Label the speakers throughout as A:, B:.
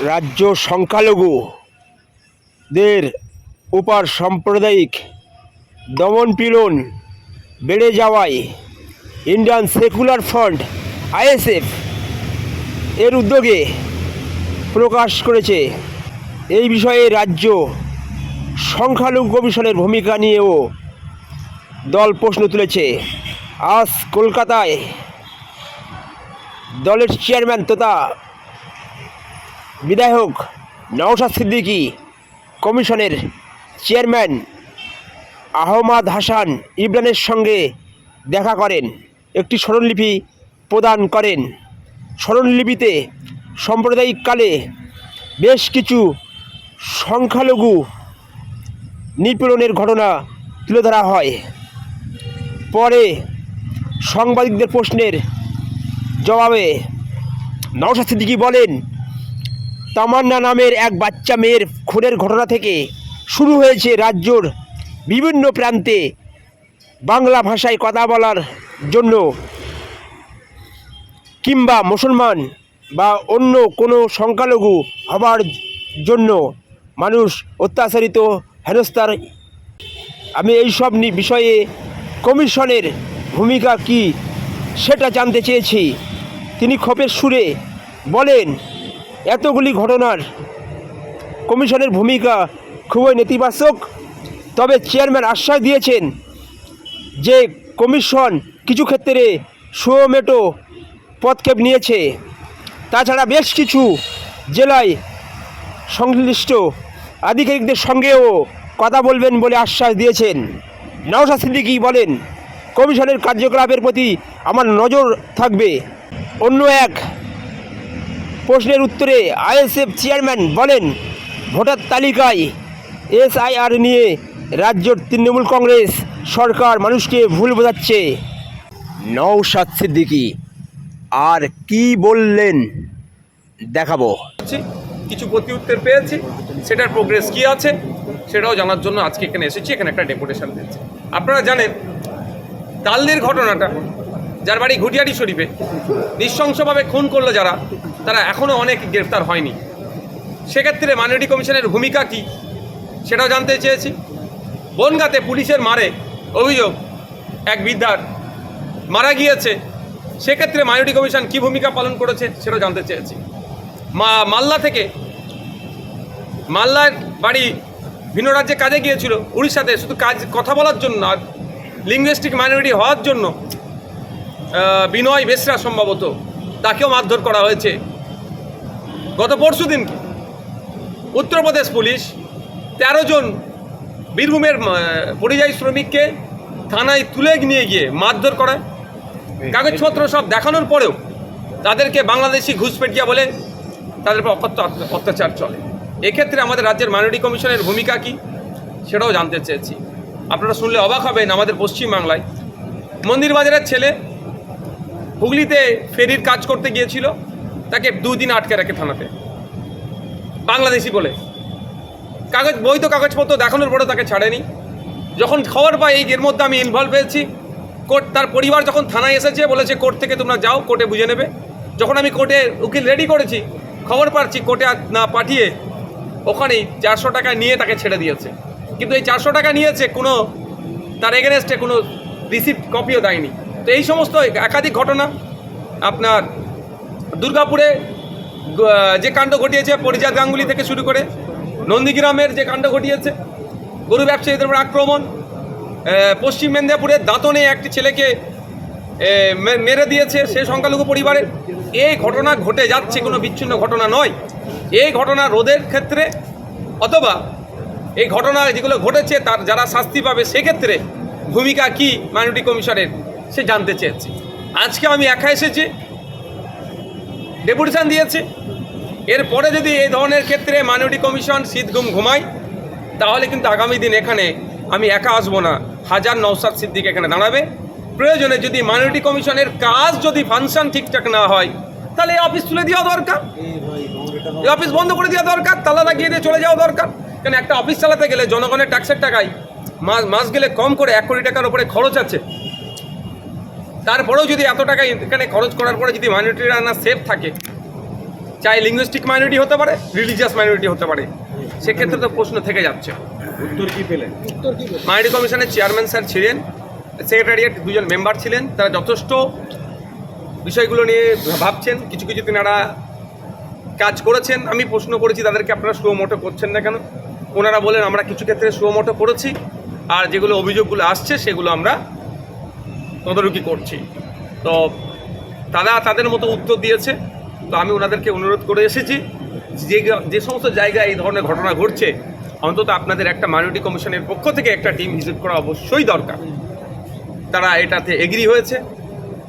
A: রাজ্য সংখ্যালঘুদের উপর সাম্প্রদায়িক দমন পীড়ন বেড়ে যাওয়ায় ইন্ডিয়ান সেকুলার ফ্রন্ট আইএসএফ এর উদ্যোগে প্রকাশ করেছে। এই বিষয়ে রাজ্য সংখ্যালঘু কমিশনের ভূমিকা নিয়েও দল প্রশ্ন তুলেছে। আজ কলকাতায় দলের চেয়ারম্যান তথা বিধায়ক নওশাদ সিদ্দিকী, কমিশনের চেয়ারম্যান আহমাদ হাসান ইমরানের সঙ্গে দেখা করেন, একটি স্মরণলিপি প্রদান করেন। স্মরণলিপিতে সাম্প্রদায়িক কালে বেশ কিছু সংখ্যালঘু নিপীড়নের ঘটনা তুলে ধরা হয়। পরে সাংবাদিকদের প্রশ্নের জবাবে নওশাদ সিদ্দিকী বলেন তামান্না নামের এক বাচ্চা মেয়ের খুনের ঘটনা থেকে শুরু হয়েছে রাজ্যর বিভিন্ন প্রান্তে বাংলা ভাষায় কথা বলার জন্য। কিংবা মুসলমান বা অন্য কোনো সংখ্যালঘু হবার জন্য মানুষ অত্যাচারিত, হেনস্থার। আমি এইসব নি- বিষয়ে কমিশনের ভূমিকা কি সেটা জানতে চেয়েছি। তিনি ক্ষোভের সুরে বলেন এতগুলি ঘটনার কমিশনের ভূমিকা খুবই নেতিবাচক। তবে চেয়ারম্যান আশ্বাস দিয়েছেন যে কমিশন কিছু ক্ষেত্রে সুমেটো পদক্ষেপ নিয়েছে। তাছাড়া বেশ কিছু জেলায় সংশ্লিষ্ট আধিকারিকদের সঙ্গেও কথা বলবেন বলে আশ্বাস দিয়েছেন। নওশাদ সিদ্দিকী বলেন, কমিশনের কার্যকলাপের প্রতি আমার নজর থাকবে। অন্য এক প্রশ্নের উত্তরে আইএসএফ চেয়ারম্যান বলেন, ভোটার তালিকায় এসআইআর নিয়ে রাজ্যের তৃণমূল কংগ্রেস সরকার মানুষকে ভুল বোঝাচ্ছে। নওশাদ সিদ্দিকী, আর কি বললেন? দেখাবো।
B: কিছু প্রতি উত্তর পেয়েছি, সেটার প্রোগ্রেস কি আছে, সেটাও জানার জন্য আজকে এখানে এসেছি, এখানে একটা ডেপুটেশন দিয়েছি। আপনারা জানেন, তালদের ঘটনাটা, যার বাড়ি ঘুটিয়ারি শরীফে, নৃশংসভাবে খুন করল যারা তারা এখনও অনেক গ্রেফতার হয়নি। সেক্ষেত্রে মাইনরিটি কমিশনের ভূমিকা কি, সেটাও জানতে চেয়েছি। বনগাতে পুলিশের মারে অভিযোগ, এক বৃদ্ধার মারা গিয়েছে। সেক্ষেত্রে মাইনরিটি কমিশন কী ভূমিকা পালন করেছে সেটাও জানতে চেয়েছি। মা মাল্লা থেকে মাল্লার বাড়ি ভিন্ন রাজ্যে কাজে গিয়েছিল, উড়িষ্যাতে। শুধু কাজ, কথা বলার জন্য আর লিঙ্গুইস্টিক মাইনরিটি হওয়ার জন্য বিনয় বেসরা সম্ভবত, তাকেও মারধর করা হয়েছে। গত পরশু দিনকে উত্তরপ্রদেশ পুলিশ তেরো জন বীরভূমের পরিযায়ী শ্রমিককে থানায় তুলে নিয়ে গিয়ে মারধর করায়। কাগজপত্র সব দেখানোর পরেও তাদেরকে বাংলাদেশি ঘুষপেটিয়া বলে তাদের উপর অকথ্য অত্য- অত্যাচার চলে। এক্ষেত্রে আমাদের রাজ্যের মাইনরিটি কমিশনের ভূমিকা কি সেটাও জানতে চেয়েছি। আপনারা শুনলে অবাক হবেন আমাদের পশ্চিমবাংলায়। মন্দির বাজারের ছেলে হুগলিতে ফেরির কাজ করতে গিয়েছিল। তাকে দুদিন আটকে রাখে থানাতে। বাংলাদেশি বলে। কাগজ, বৈধ কাগজপত্র দেখানোর পরে তাকে ছাড়েনি। যখন খবর পাই, এই এর মধ্যে আমি ইনভলভ হয়েছি। কোর্ট, তার পরিবার যখন থানায় এসেছে, বলেছে, কোর্ট থেকে তোমরা যাও, কোর্টে বুঝে নেবে। যখন আমি কোর্টে উকিল রেডি করেছি, খবর পাচ্ছি, কোর্টে না পাঠিয়ে ওখানেই চারশো টাকা নিয়ে তাকে ছেড়ে দিয়েছে। কিন্তু এই চারশো টাকা নিয়েছে, কোনো, তার এগেনস্টে কোনো রিসিপ্ট কপিও দেয়নি। তো এই সমস্ত একাধিক ঘটনা আপনার দুর্গাপুরে যে কাণ্ড ঘটিয়েছে পরিজাত গাঙ্গুলি থেকে শুরু করে নন্দীগ্রামের যে কাণ্ড ঘটিয়েছে, গরু ব্যবসায়ীদের উপর আক্রমণ পশ্চিম মেদিনীপুরের দাঁতনে একটি ছেলেকে মেরে দিয়েছে সে সংখ্যালঘু পরিবারের এই ঘটনা ঘটে যাচ্ছে, কোনো বিচ্ছিন্ন ঘটনা নয়। এই ঘটনা রোধের ক্ষেত্রে অথবা এই ঘটনা যেগুলো ঘটেছে, তার যারা শাস্তি পাবে সেক্ষেত্রে ভূমিকা কি মাইনরিটি কমিশনের, সে জানতে চেয়েছে। আজকে আমি একা এসেছি ডেপুটেশন দিয়েছে। এরপরে যদি এই ধরনের ক্ষেত্রে মাইনরিটি কমিশন শীত ঘুম ঘুমায়, তাহলে কিন্তু আগামী দিন এখানে আমি একা আসব না। হাজার নৌসাদ সিদ্দিক এখানে দাঁড়াবে। প্রয়োজনে যদি মাইনরিটি কমিশনের কাজ যদি ফাংশন ঠিকঠাক না হয়, তাহলে এই অফিস তুলে দেওয়া দরকার। এই অফিস বন্ধ করে দেওয়া দরকার, তালা লাগিয়ে দিয়ে চলে যাওয়া দরকার। কারণ একটা অফিস চালাতে গেলে জনগণের ট্যাক্সের টাকায় মাস মাস গেলে কম করে এক কোটি টাকার উপরে খরচ আছে। তারপরেও যদি এত টাকা এখানে খরচ করার পরে যদি মাইনরিটিরা না সেফ থাকে চাই লিঙ্গুইস্টিক মাইনরিটি হতে পারে রিলিজিয়াস মাইনরিটি হতে পারে সেক্ষেত্রে তো প্রশ্ন থেকে যাচ্ছে।
C: উত্তর কি পেলেন?
B: মাইনরিটি কমিশনের চেয়ারম্যান স্যার ছিলেন সেক্রেটারিয়েট দুজন মেম্বার ছিলেন তারা যথেষ্ট বিষয়গুলো নিয়ে ভাবছেন কিছু কিছু তিনারা কাজ করেছেন। আমি প্রশ্ন করেছি তাদেরকে আপনারা সুমোটো করছেন না কেন? ওনারা বলেন আমরা কিছু ক্ষেত্রে সুমোটো করেছি আর যেগুলো অভিযোগগুলো আসছে সেগুলো আমরা তদারকি করছি। তো তারা তাদের মতো উত্তর দিয়েছে। তো আমি ওনাদেরকে অনুরোধ করে এসেছি যে যে সমস্ত জায়গায় এই ধরনের ঘটনা ঘটছে, অন্তত আপনাদের একটা মাইনরিটি কমিশনের পক্ষ থেকে একটা টিম ভিজিট করা অবশ্যই দরকার। তারা এটাতে এগ্রি হয়েছে।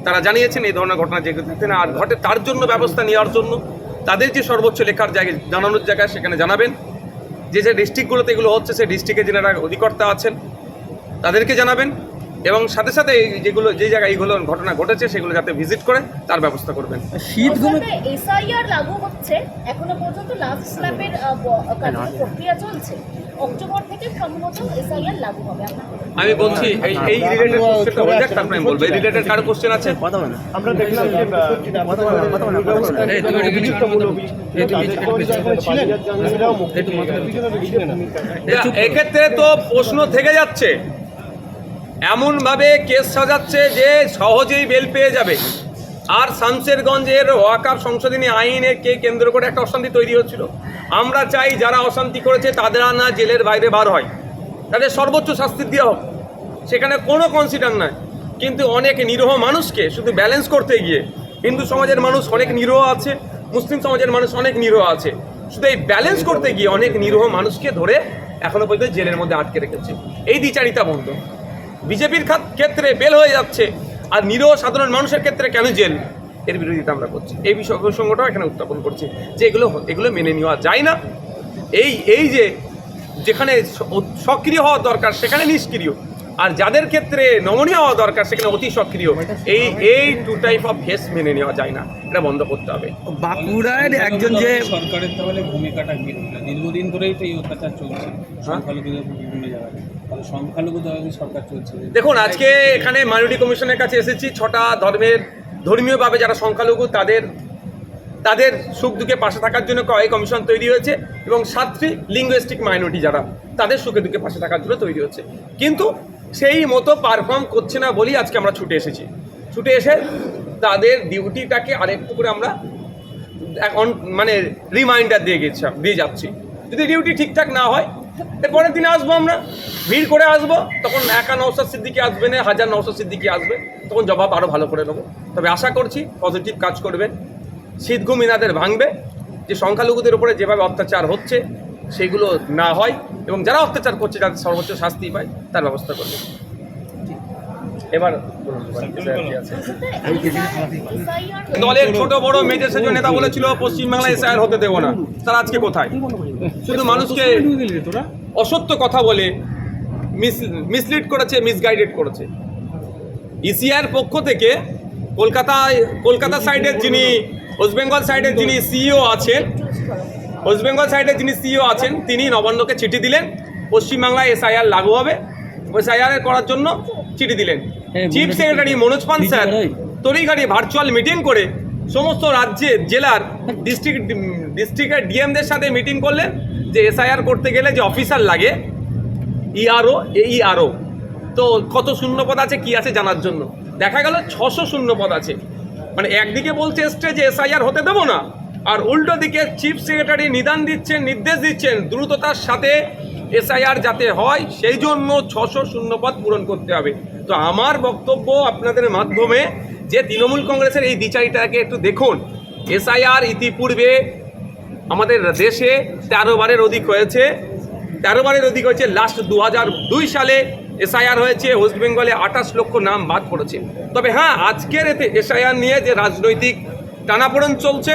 B: তারা জানিয়েছেন এই ধরনের ঘটনা যে ঘটছে না, আর ঘটে তার জন্য ব্যবস্থা নেওয়ার জন্য তাদের যে সর্বোচ্চ লেখার জায়গায় জানানোর জায়গায় সেখানে জানাবেন। যে যে ডিস্ট্রিক্টগুলোতে এগুলো হচ্ছে, সেই ডিস্ট্রিক্টে যারা অধিকর্তা আছেন, তাদেরকে জানাবেন। এবং সাথে সাথে এই যেগুলো যে জায়গায় এইগুলো ঘটনা ঘটেছে সেগুলো যাতে ভিজিট করে তার ব্যবস্থা করবেন।
D: শীত ঘুমে
E: এসআইআর লাগু হচ্ছে এখনও পর্যন্ত লাস্ট স্ল্যাবের প্রক্রিয়া চলছে। অক্টোবর থেকে সম্ভবত এসআইআর লাগু হবে আপনার।
B: আমি বলছি এই এই রিলেটেড কোশ্চেনটা হয়ে যাক তারপরে আমি বলব। এই রিলেটেড কারও কোশ্চেন আছে?
C: আমরা দেখলাম যে
D: একটু পিছিয়ে- এই, তুমি একটু
B: এক্ষেত্রে তো প্রশ্ন থেকে যাচ্ছে। এমনভাবে কেস সাজাচ্ছে যে সহজেই বেল পেয়ে যাবে। আর শামশেরগঞ্জের ওয়াকাপ সংশোধনী আইনের কে কেন্দ্র করে একটা অশান্তি তৈরি হচ্ছিল। আমরা চাই যারা অশান্তি করেছে তাদের না জেলের বাইরে বার হয়। তাদের সর্বোচ্চ শাস্তি দেওয়া হোক। সেখানে কোনো কনসিডার নাই। কিন্তু অনেক নিরীহ মানুষকে শুধু ব্যালেন্স করতে গিয়ে হিন্দু সমাজের মানুষ অনেক নিরীহ আছে, মুসলিম সমাজের মানুষ অনেক নিরহ আছে। শুধু এই ব্যালেন্স করতে গিয়ে অনেক নিরীহ মানুষকে ধরে এখনও পর্যন্ত জেলের মধ্যে আটকে রেখেছে। এই দ্বিচারিতা বন্ধ। বিজেপির ক্ষেত্রে বেল হয়ে যাচ্ছে আর নিরীহ সাধারণ মানুষের ক্ষেত্রে কেন জেল? এর বিরোধিতা আমরা করছি। এই বিষয় প্রসঙ্গটাও এখানে উত্থাপন করছি যে এগুলো এগুলো মেনে নেওয়া যায় না। এই এই যে যেখানে সক্রিয় হওয়া দরকার সেখানে নিষ্ক্রিয়। আর যাদের ক্ষেত্রে নমনীয় হওয়া দরকার সেখানে অতি সক্রিয়। এই এই টু টাইপ অফ ফেস মেনে নেওয়া যায় না। এটা বন্ধ করতে হবে।
D: বাঁকুড়ার একজন যে
F: সরকারের তাহলে ভূমিকাটা কি দীর্ঘদিন ধরেই তো এই অত্যাচার চলছে।
B: দেখুন, আজকে এখানে মাইনরিটি কমিশনের কাছে এসেছি, ছটা ধর্মের ধর্মীয়ভাবে যারা সংখ্যালঘু, তাদের তাদের সুখ দুঃখে পাশে থাকার জন্য কয় কমিশন তৈরি হয়েছে এবং সাতটি লিঙ্গুইস্টিক মাইনরিটি যারা, তাদের সুখে দুঃখে পাশে থাকার জন্য তৈরি হচ্ছে। কিন্তু সেই মতো পারফর্ম করছে না বলেই আজকে আমরা ছুটে এসেছি। ছুটে এসে তাদের ডিউটিটাকে আরেকটু করে আমরা মানে রিমাইন্ডার দিয়ে গেছি, দিয়ে যাচ্ছি। যদি ডিউটি ঠিকঠাক না হয় এরপরের দিনে আসব আমরা। ভিড় করে আসব। তখন একা নৌসাদ সিদ্দিকি আসবে না, হাজার নৌসাদ সিদ্দিকি আসবে। তখন জবাব আরও ভালো করে নেব। তবে আশা করছি পজিটিভ কাজ করবেন শীতঘুম ইনাদের ভাঙবে। যে সংখ্যালঘুদের উপরে যেভাবে অত্যাচার হচ্ছে, সেগুলো না হয় এবং যারা অত্যাচার করছে তাদের সর্বোচ্চ শাস্তি পায়, তার ব্যবস্থা করবে। এবার দলের ছোট বড় মেজর সেজ নেতা বলেছিল, পশ্চিমবাংলায় এসআইআর হতে দেবো না। তারা আজকে কোথায়? শুধু মানুষকে অসত্য কথা বলে মিস মিসলিড করেছে মিসগাইডেড করেছে। ইসিআর পক্ষ থেকে কলকাতায় কলকাতা সাইডের যিনি ওয়েস্ট বেঙ্গল সাইডের যিনি সিইও আছেন ওয়েস্ট বেঙ্গল সাইডের যিনি সিইও আছেন, তিনি নবান্নকে চিঠি দিলেন। পশ্চিমবাংলায় এসআইআর লাগু হবে। এসআইআর করার জন্য চিঠি দিলেন। চিফ সেক্রেটারি মনোজ পান স্যার তড়িঘড়ি ভার্চুয়াল মিটিং করে সমস্ত রাজ্যের জেলার ডিস্ট্রিক্ট ডিস্ট্রিক্টের ডিএমদের সাথে মিটিং করলেন যে এসআইআর করতে গেলে যে অফিসার লাগে ইআরও এইআরও তো কত শূন্যপদ আছে কি আছে জানার জন্য? দেখা গেল ছশো শূন্যপদ আছে। মানে একদিকে বলছে এসছে যে এসআইআর হতে দেবো না আর উল্টো দিকে চিফ সেক্রেটারি নিদান দিচ্ছেন নির্দেশ দিচ্ছেন দ্রুততার সাথে এসআইআর যাতে হয়, সেই জন্য ছশো শূন্যপদ পূরণ করতে হবে। তো আমার বক্তব্য আপনাদের মাধ্যমে যে তৃণমূল কংগ্রেসের এই দ্বিচারিটাকে একটু দেখুন। এসআইআর ইতিপূর্বে আমাদের দেশে তেরো বারের অধিক হয়েছে। তেরো বারের অধিক হয়েছে লাস্ট দু দুই সালে এসআইআর হয়েছে ওয়েস্ট বেঙ্গলে আঠাশ লক্ষ নাম বাদ পড়েছে। তবে হ্যাঁ আজকের এতে এসআইআর নিয়ে যে রাজনৈতিক টানাপোড়েন চলছে,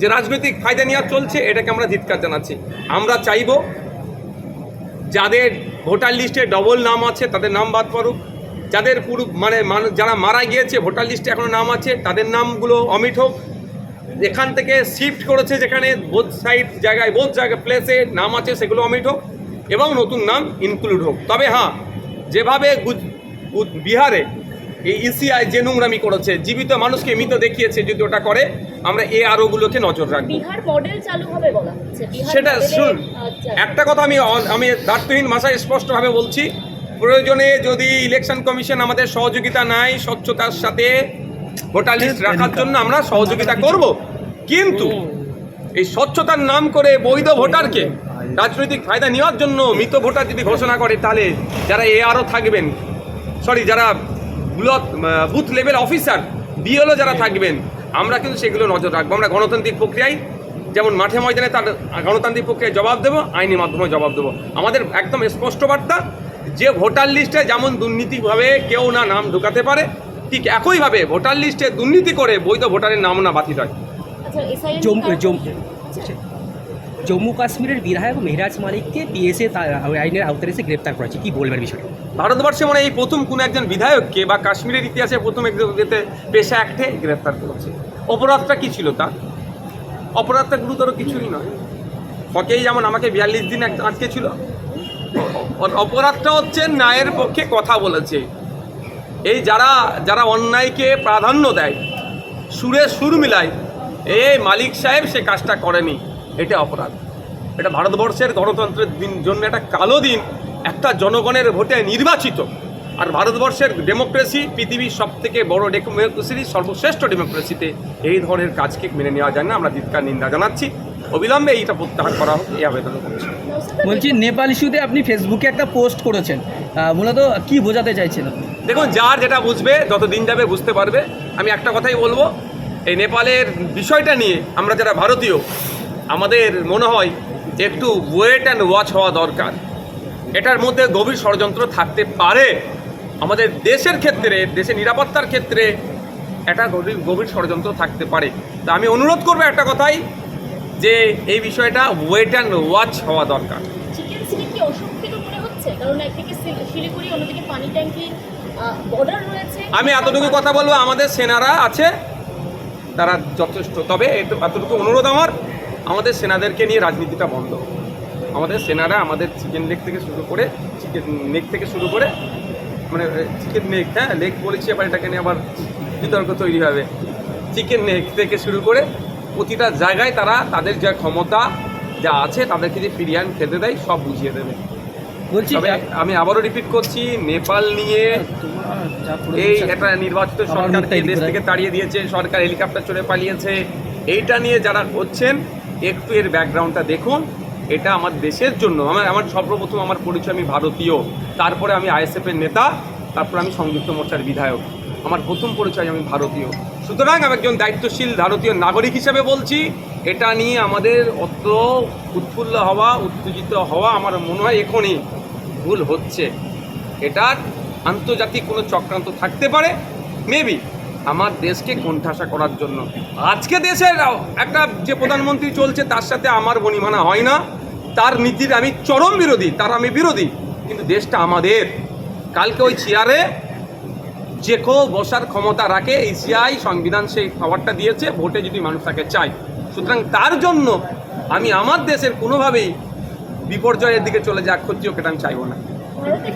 B: যে রাজনৈতিক ফায়দা নেওয়া চলছে, এটাকে আমরা ধিৎকার জানাচ্ছি। আমরা চাইব যাদের ভোটার লিস্টে ডবল নাম আছে, তাদের নাম বাদ পড়ুক। যাদের পুরো মানে যারা মারা গিয়েছে, ভোটার লিস্টে এখনও নাম আছে, তাদের নামগুলো অমিট হোক। এখান থেকে শিফট করেছে যেখানে বোধ সাইড জায়গায় বোধ জায়গায় প্লেসে নাম আছে, সেগুলো অমিট হোক এবং নতুন নাম ইনক্লুড হোক। তবে হ্যাঁ যেভাবে বিহারে এই ইসিআই যে নোংরামি করেছে জীবিত মানুষকে মৃত দেখিয়েছে যদি ওটা করে আমরা এ আরোগুলোকে নজর রাখব।
E: বিহার মডেল চালু হবে বলা
B: সেটা শুন একটা কথা আমি আমি দার্থহীন ভাষায় স্পষ্টভাবে বলছি প্রয়োজনে যদি ইলেকশন কমিশন আমাদের সহযোগিতা নেয় স্বচ্ছতার সাথে ভোটার লিস্ট রাখার জন্য আমরা সহযোগিতা করব। কিন্তু এই স্বচ্ছতার নাম করে বৈধ ভোটারকে রাজনৈতিক ফায়দা নেওয়ার জন্য মৃত ভোটার যদি ঘোষণা করে তাহলে যারা এ আরও থাকবেন সরি যারা block booth level officer BLO যারা থাকবেন আমরা কিন্তু সেগুলো নজর রাখব। আমরা গণতান্ত্রিক প্রক্রিয়ায় যেমন মাঠে ময়দানে তার গণতান্ত্রিক প্রক্রিয়ায় জবাব দেবো আইনি মাধ্যমে জবাব দেবো। আমাদের একদম স্পষ্ট বার্তা যে ভোটার লিস্টে যেমন দুর্নীতিভাবে কেউ না নাম ঢুকাতে পারে ঠিক একইভাবে ভোটার লিস্টে দুর্নীতি করে বৈধ ভোটারের নাম না বাতিল হয়।
E: আচ্ছা
D: জম্মু কাশ্মীরের বিধায়ক মেহরাজ মালিককে পিএসএ আইনের আওতায় এসে গ্রেপ্তার করেছে। কি বলবেন বিষয়ে
B: ভারতবর্ষে মানে এই প্রথম কোনো একজন বিধায়ককে বা কাশ্মীরের ইতিহাসে প্রথম একজন পেশা অ্যাক্টে গ্রেফতার করেছে। অপরাধটা কি ছিল তা অপরাধটা গুরুতর কিছুই নয়। ফকেই যেমন আমাকে বিয়াল্লিশ দিন আটকে ছিল। অপরাধটা হচ্ছে ন্যায়ের পক্ষে কথা বলেছে। এই যারা যারা অন্যায়কে প্রাধান্য দেয়, সুরে সুর মিলায়, এই মালিক সাহেব সে কাজটা করেনি। এটা অপরাধ। এটা ভারতবর্ষের গণতন্ত্রের দিন জন্য একটা কালো দিন একটা জনগণের ভোটে নির্বাচিত। আর ভারতবর্ষের ডেমোক্রেসি পৃথিবীর সব থেকে বড় ডেমোক্রেসি সর্বশ্রেষ্ঠ ডেমোক্রেসিতে এই ধরনের কাজকে মেনে নেওয়া যায় না। আমরা ধিৎকার নিন্দা জানাচ্ছি। অবিলম্বে এইটা প্রত্যাহার করা হোক এই আবেদন করছি।
D: বলছি নেপাল ইস্যুতে আপনি ফেসবুকে একটা পোস্ট করেছেন। মূলত কি বোঝাতে চাইছেন
B: দেখুন যার যেটা বুঝবে যত দিন যাবে বুঝতে পারবে। আমি একটা কথাই বলব এই নেপালের বিষয়টা নিয়ে আমরা যারা ভারতীয় আমাদের মনে হয় একটু ওয়েট অ্যান্ড ওয়াচ হওয়া দরকার। এটার মধ্যে গভীর ষড়যন্ত্র থাকতে পারে। আমাদের দেশের ক্ষেত্রে দেশের নিরাপত্তার ক্ষেত্রে একটা গভীর গভীর ষড়যন্ত্র থাকতে পারে। তা আমি অনুরোধ করব একটা কথাই যে এই বিষয়টা ওয়েট অ্যান্ড ওয়াচ হওয়া দরকার। আমি এতটুকু কথা বলব আমাদের সেনারা আছে তারা যথেষ্ট। তবে এত- এতটুকু অনুরোধ আমার। আমাদের সেনাদেরকে নিয়ে রাজনীতিটা বন্ধ। আমাদের সেনারা আমাদের চিকেন লেগ থেকে শুরু করে চিকেন নেক থেকে শুরু করে মানে চিকেন নেক হ্যাঁ লেগ বলেছি আবার এটাকে নিয়ে আবার বিতর্ক তৈরি হবে। চিকেন নেক থেকে শুরু করে প্রতিটা জায়গায় তারা তাদের যা ক্ষমতা যা আছে তাদেরকে যে ফিরিয়ে আন খেতে দেয় সব বুঝিয়ে দেবে।
D: বলছি
B: আমি আবারও রিপিট করছি নেপাল নিয়ে এই একটা নির্বাচিত সরকারকে দেশ থেকে তাড়িয়ে দিয়েছে সরকার হেলিকপ্টার চড়ে পালিয়েছে এইটা নিয়ে যারা করছেন একটু এর ব্যাকগ্রাউন্ডটা দেখুন। এটা আমার দেশের জন্য। আমার আমার সর্বপ্রথম আমার পরিচয় আমি ভারতীয়। তারপরে আমি আইএসএফ এর নেতা, তারপরে আমি সংযুক্ত মোর্চার বিধায়ক। আমার প্রথম পরিচয় আমি ভারতীয়। সুতরাং আমি একজন দায়িত্বশীল ভারতীয় নাগরিক হিসেবে বলছি, এটা নিয়ে আমাদের অত উৎফুল্ল হওয়া, উত্তেজিত হওয়া আমার মনে হয় এখনই ভুল হচ্ছে। এটার আন্তর্জাতিক কোনো চক্রান্ত থাকতে পারে? মেবি আমার দেশকে কোণঠাসা করার জন্য। আজকে দেশের একটা যে প্রধানমন্ত্রী চলছে, তার সাথে আমার বনিমানা হয় না। তার নীতির আমি চরম বিরোধী, তার আমি বিরোধী। কিন্তু দেশটা আমাদের। কালকে ওই চেয়ারে যে কেউ বসার ক্ষমতা রাখে এশিয়াই সংবিধান সেই পাওয়ারটা দিয়েছে, ভোটে যদি মানুষ তাকে চায়। সুতরাং তার জন্য আমি আমার দেশের কোনোভাবেই বিপর্যয়ের দিকে চলে যাক ক্ষতি হোক এটা আমি চাইব না।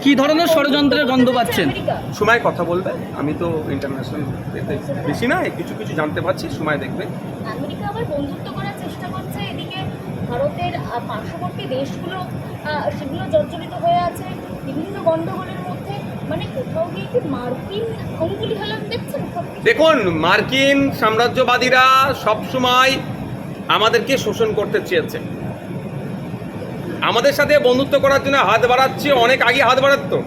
D: কি ধরনের ষড়যন্ত্রের গন্ধ পাচ্ছেন?
B: সময় কথা বলবে। আমি তো ইন্টারন্যাশনাল বেশি না কিছু কিছু জানতে পারছি সময় দেখবে।
E: আমেরিকা আবার বন্ধুত্ব করার চেষ্টা করছে এদিকে ভারতের পার্শ্ববর্তী দেশগুলো সেগুলো জর্জরিত হয়ে আছে বিভিন্ন গন্ডগোলের মধ্যে। মানে কোথাও গিয়ে কি মার্কিন অঙ্গুলি হেলান দেখছেন?
B: দেখুন মার্কিন সাম্রাজ্যবাদীরা সবসময় আমাদেরকে শোষণ করতে চেয়েছে। আমাদের সাথে বন্ধুত্ব করার জন্য হাত বাড়াচ্ছে, অনেক আগে হাত বাড়াতো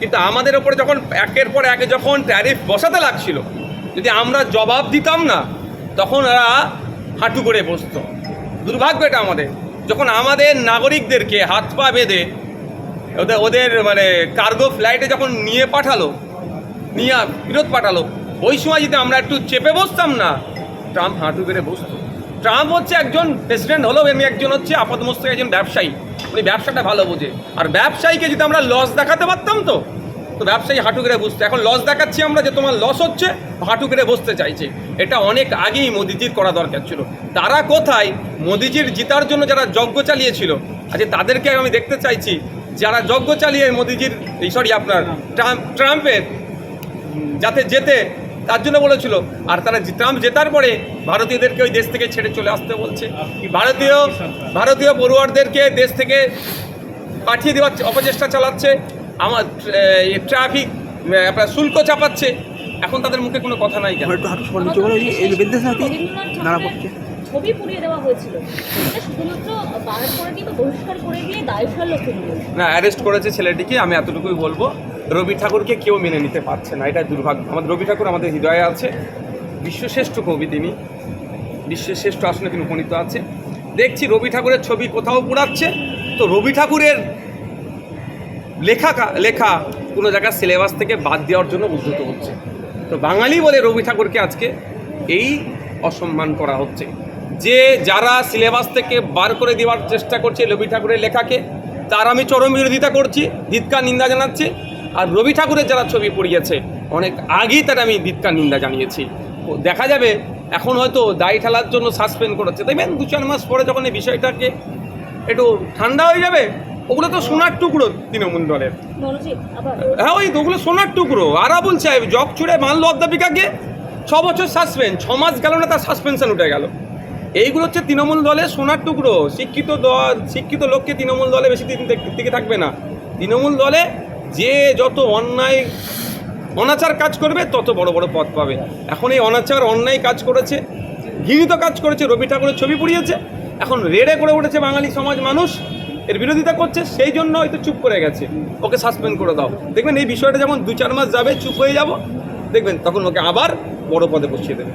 B: কিন্তু আমাদের ওপরে যখন একের পর একে যখন ট্যারিফ বসাতে লাগছিল, যদি আমরা জবাব দিতাম না, তখন ওরা হাঁটু করে বসতো। দুর্ভাগ্য এটা আমাদের। যখন আমাদের নাগরিকদেরকে হাত পা বেঁধে ওদের ওদের মানে কার্গো ফ্লাইটে যখন নিয়ে পাঠালো, নিয়ে বিরোধ পাঠালো, ওই সময় যদি আমরা একটু চেপে বসতাম না, ট্রাম্প হাঁটু বেড়ে বসতো। ট্রাম্প হচ্ছে একজন প্রেসিডেন্ট হলেও এমনি একজন হচ্ছে আপাতমস্তক একজন ব্যবসায়ী। উনি ব্যবসাটা ভালো বোঝে। আর ব্যবসায়ীকে যদি আমরা লস দেখাতে পারতাম তো তো ব্যবসায়ী হাঁটু গেড়ে বসতো। এখন লস দেখাচ্ছি আমরা যে তোমার লস হচ্ছে, হাঁটু গেড়ে বসতে চাইছে। এটা অনেক আগেই মোদিজির করা দরকার ছিল। তারা কোথায়? মোদিজির জিতার জন্য যারা যজ্ঞ চালিয়েছিল আজকে তাদেরকে আমি দেখতে চাইছি, যারা যজ্ঞ চালিয়ে মোদিজির, এই সরি আপনার, ট্রাম্প, ট্রাম্পের, যাতে যেতে তার জন্য বলেছিল। আর তারা ট্রাম্প জেতার পরে ভারতীয়দেরকে ওই দেশ থেকে ছেড়ে চলে আসতে বলছে। ভারতীয় ভারতীয় পড়ুয়ারদেরকে দেশ থেকে পাঠিয়ে দেওয়ার অপচেষ্টা চালাচ্ছে। আমার ট্রাফিক আপনার শুল্ক চাপাচ্ছে। এখন তাদের মুখে কোনো কথা নাই কেন?
E: রবীন্দ্রনাথ ঠাকুরের ছবি পুড়িয়ে দেওয়া হয়েছিল। শুধুমাত্র বার করে দিয়ে বহিষ্কার করে দিয়ে দায়
B: না অ্যারেস্ট করেছে ছেলেটিকে আমি এতটুকুই বলব। রবি ঠাকুরকে কেউ মেনে নিতে পারছে না, এটা দুর্ভাগ্য। আমাদের রবি ঠাকুর আমাদের হৃদয়ে আছে, বিশ্বশ্রেষ্ঠ কবি তিনি বিশ্বের শ্রেষ্ঠ আসনে তিনি উপনীত আছে। দেখছি রবি ঠাকুরের ছবি কোথাও পুড়াচ্ছে, তো রবি ঠাকুরের লেখা লেখা কোনো জায়গার সিলেবাস থেকে বাদ দেওয়ার জন্য উদ্ধত হচ্ছে। তো বাঙালি বলে রবি ঠাকুরকে আজকে এই অসম্মান করা হচ্ছে। যে যারা সিলেবাস থেকে বার করে দেওয়ার চেষ্টা করছে রবি ঠাকুরের লেখাকে, তার আমি চরম বিরোধিতা করছি, ধিৎকার, নিন্দা জানাচ্ছি। আর রবি ঠাকুরের যারা ছবি পড়িয়েছে অনেক আগেই তার আমি ধিৎকার নিন্দা জানিয়েছি। ও দেখা যাবে এখন হয়তো দায়ী ঠেলার জন্য সাসপেন্ড করেছে। দেখবেন দু চার মাস পরে যখন এই বিষয়টাকে একটু ঠান্ডা হয়ে যাবে ওগুলো তো সোনার টুকরো তৃণমূল দলের। হ্যাঁ ওই ওগুলো সোনার টুকরো। আরা বলছে জগ ছুড়ে মানলো অধ্যাপিকাকে ছ বছর সাসপেন্ড ছ মাস গেল না তার সাসপেনশন উঠে গেল। এইগুলো হচ্ছে তৃণমূল দলের সোনার টুকরো। শিক্ষিত দল শিক্ষিত লোককে তৃণমূল দলে বেশি দিন থেকে- টিকে থাকবে না। তৃণমূল দলে যে যত অন্যায়, অনাচার কাজ করবে, তত বড় বড় পথ পাবে। এখন এই অনাচার, অন্যায় কাজ করেছে, ঘৃণিত কাজ করেছে, রবি ঠাকুরের ছবি পুড়িয়েছে, এখন রেড়ে করে উঠেছে বাঙালি সমাজ মানুষ, এর বিরোধিতা করছে, সেই জন্য হয়তো চুপ করে গেছে। ওকে সাসপেন্ড করে দাও। দেখবেন এই বিষয়টা যেমন দু চার মাস যাবে, চুপ হয়ে যাব, দেখবেন তখন ওকে আবার বড় পদে বসিয়ে দেবে।